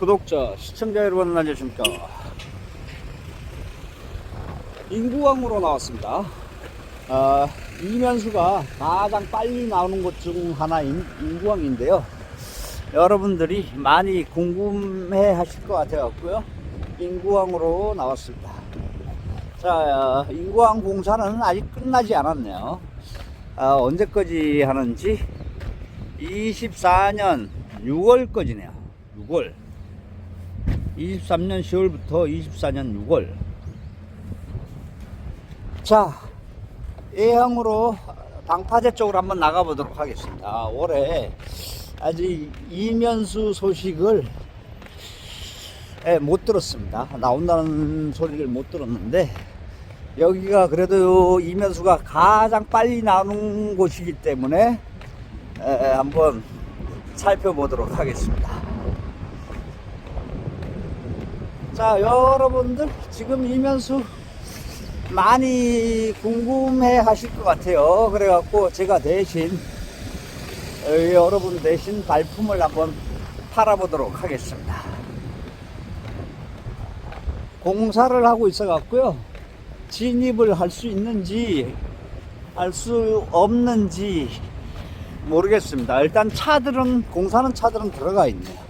구독자, 시청자 여러분 안녕하십니까. 인구왕으로 나왔습니다. 아, 이면수가 가장 빨리 나오는 곳중 하나인 인구왕인데요. 여러분들이 많이 궁금해 하실 것 같아 갖고요. 인구왕으로 나왔습니다. 자, 인구왕 공사는 아직 끝나지 않았네요. 아, 언제까지 하는지 24년 6월까지네요. 6월. 23년 10월부터 24년 6월. 자, 예향으로 방파제 쪽으로 한번 나가보도록 하겠습니다. 올해 아직 이면수 소식을 예, 못 들었습니다. 나온다는 소리를 못 들었는데 여기가 그래도 이면수가 가장 빨리 나오는 곳이기 때문에 에, 한번 살펴보도록 하겠습니다. 자, 여러분들 지금 이면수 많이 궁금해 하실 것 같아요. 그래갖고 제가 대신 어, 여러분 대신 발품을 한번 팔아보도록 하겠습니다. 공사를 하고 있어 갖고요. 진입을 할 수 있는지 할 수 없는지 모르겠습니다. 일단 차들은 공사는 차들은 들어가 있네요.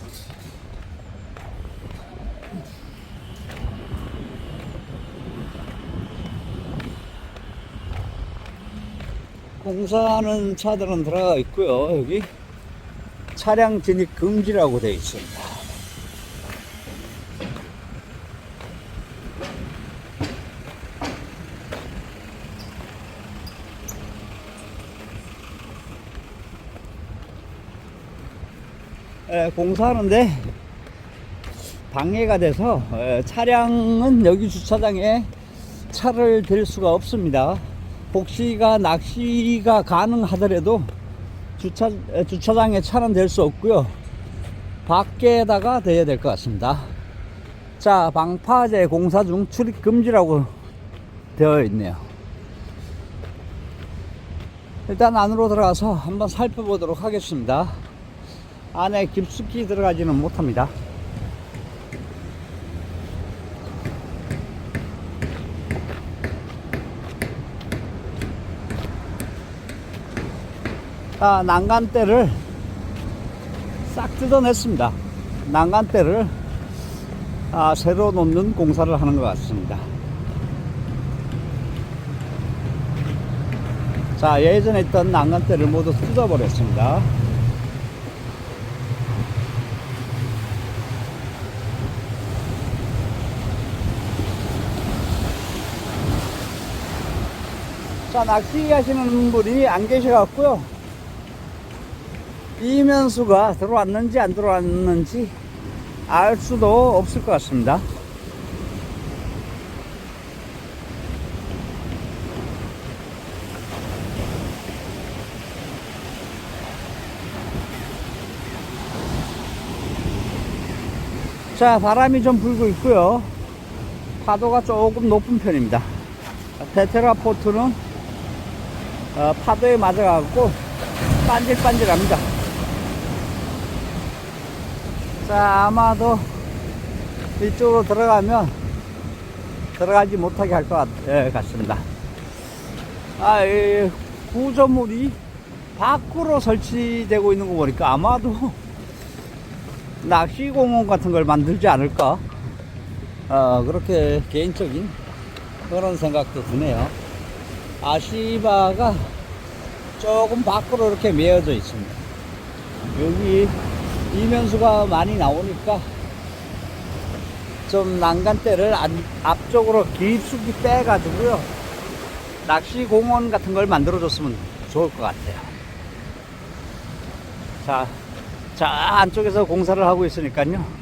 공사하는 차들은 들어가 있고요. 여기 차량 진입 금지라고 되어 있습니다. 에, 공사하는데 방해가 돼서 에, 차량은 여기 주차장에 차를 댈 수가 없습니다. 혹시가 낚시가 가능하더라도 주차 에, 주차장에 차는 댈수 없고요. 밖에다가 대야 될 것 같습니다. 자, 방파제 공사 중 출입 금지라고 되어 있네요. 일단 안으로 들어가서 한번 살펴보도록 하겠습니다. 안에 깊숙이 들어가지는 못합니다. 아, 난간대를 싹 뜯어냈습니다. 난간대를 아, 새로 놓는 공사를 하는 것 같습니다. 자, 예전에 있던 난간대를 모두 뜯어버렸습니다. 자, 낚시 하시는 분이 안 계셔갖고요. 이면수가 들어왔는지 안 들어왔는지 알 수도 없을 것 같습니다. 자, 바람이 좀 불고 있고요. 파도가 조금 높은 편입니다. 베테라 포트는 어, 파도에 맞아갖고 반질반질합니다. 자, 아마도 이쪽으로 들어가면 들어가지 못하게 할 것 같습니다. 아, 이 구조물이 밖으로 설치되고 있는 거 보니까 아마도 낚시공원 같은 걸 만들지 않을까. 어, 그렇게 개인적인 그런 생각도 드네요. 아시바가 조금 밖으로 이렇게 메어져 있습니다. 여기 이면수가 많이 나오니까 좀 난간대를 안- 앞쪽으로 깊숙이 빼가지고요. 낚시 공원 같은 걸 만들어줬으면 좋을 것 같아요. 자, 자, 안쪽에서 공사를 하고 있으니까요.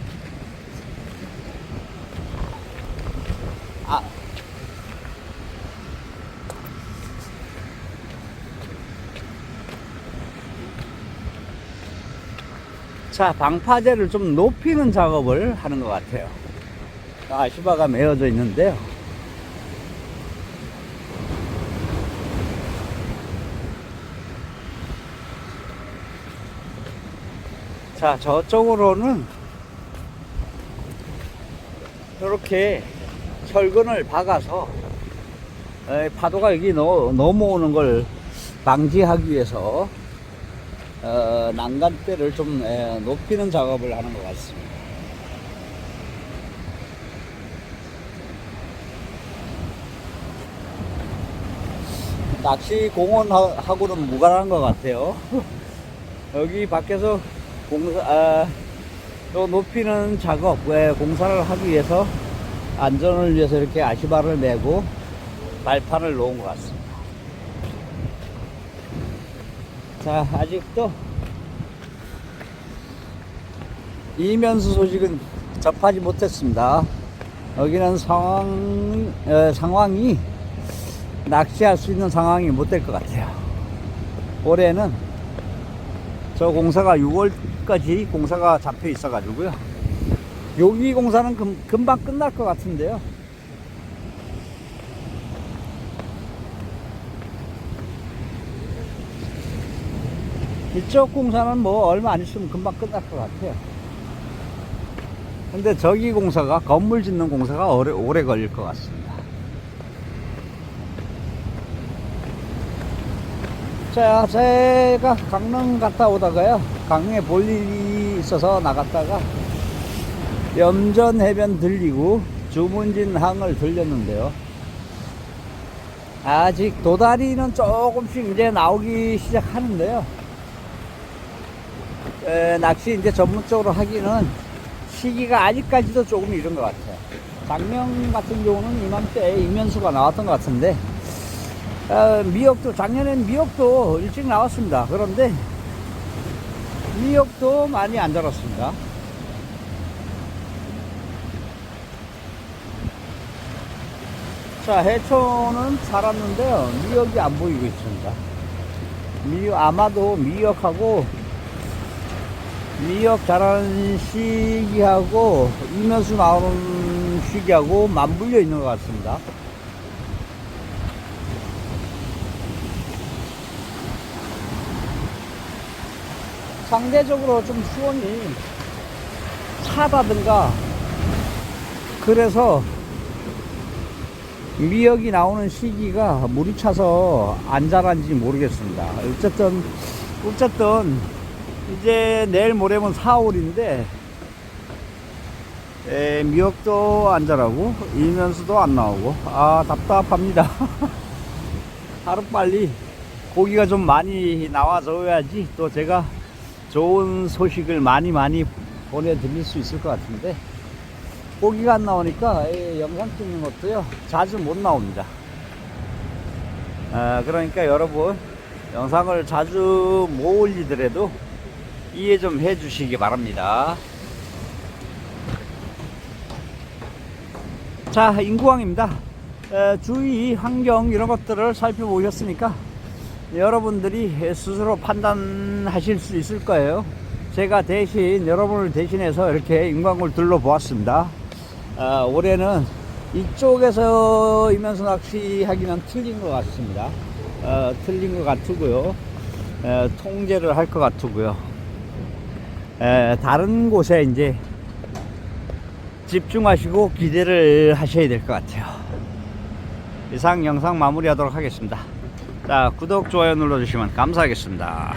자, 방파제를 좀 높이는 작업을 하는 것 같아요. 아시바가 메어져 있는데요. 자, 저쪽으로는 이렇게 철근을 박아서 에, 파도가 여기 넘- 넘어오는 걸 방지하기 위해서 어, 난간대를 좀 에, 높이는 작업을 하는 것 같습니다. 낚시 공원하고는 무관한 것 같아요. 여기 밖에서 공사, 아, 또 높이는 작업, 왜 공사를 하기 위해서 안전을 위해서 이렇게 아시바를 메고 발판을 놓은 것 같습니다. 자, 아직도 이면수 소식은 접하지 못했습니다. 여기는 상황, 어, 상황이 낚시할 수 있는 상황이 못 될 것 같아요. 올해는 저 공사가 6월까지 공사가 잡혀 있어 가지고요. 여기 공사는 금, 금방 끝날 것 같은데요. 이쪽 공사는 뭐 얼마 안 있으면 금방 끝날 것 같아요. 근데 저기 공사가 건물 짓는 공사가 오래, 오래 걸릴 것 같습니다. 자, 제가 강릉 갔다 오다가요. 강릉에 볼 일이 있어서 나갔다가 염전 해변 들리고 주문진 항을 들렸는데요. 아직 도다리는 조금씩 이제 나오기 시작하는데요. 에, 낚시 이제 전문적으로 하기는 시기가 아직까지도 조금 이른 것 같아요. 작년 같은 경우는 이맘때 이면수가 나왔던 것 같은데 어, 미역도 작년엔 미역도 일찍 나왔습니다. 그런데 미역도 많이 안 자랐습니다. 자 해초는 자랐는데요. 미역이 안 보이고 있습니다. 미역 아마도 미역하고 미역 자라는 시기하고 이면수 나오는 시기하고 맞물려 있는 것 같습니다. 상대적으로 좀 수온이 차다든가 그래서 미역이 나오는 시기가 물이 차서 안 자란지 모르겠습니다. 어쨌든 어쨌든 이제 내일 모레면 4월인데 에, 미역도 안 자라고 이면수도 안 나오고 아 답답합니다. 하루 빨리 고기가 좀 많이 나와줘야지 또 제가 좋은 소식을 많이 많이 보내드릴 수 있을 것 같은데 고기가 안 나오니까 이 영상 찍는 것도요 자주 못 나옵니다 아, 그러니까 여러분 영상을 자주 못 올리더라도 이해 좀 해주시기 바랍니다 자 인구왕입니다 에, 주위 환경 이런 것들을 살펴보셨으니까 여러분들이 스스로 판단하실 수 있을 거예요. 제가 대신 여러분을 대신해서 이렇게 인광을 둘러보았습니다. 아, 올해는 이쪽에서 이면서 낚시하기는 틀린 것 같습니다. 어, 틀린 것 같고요. 에, 통제를 할 것 같고요. 에, 다른 곳에 이제 집중하시고 기대를 하셔야 될 것 같아요. 이상 영상 마무리하도록 하겠습니다. 자, 구독, 좋아요 눌러주시면 감사하겠습니다.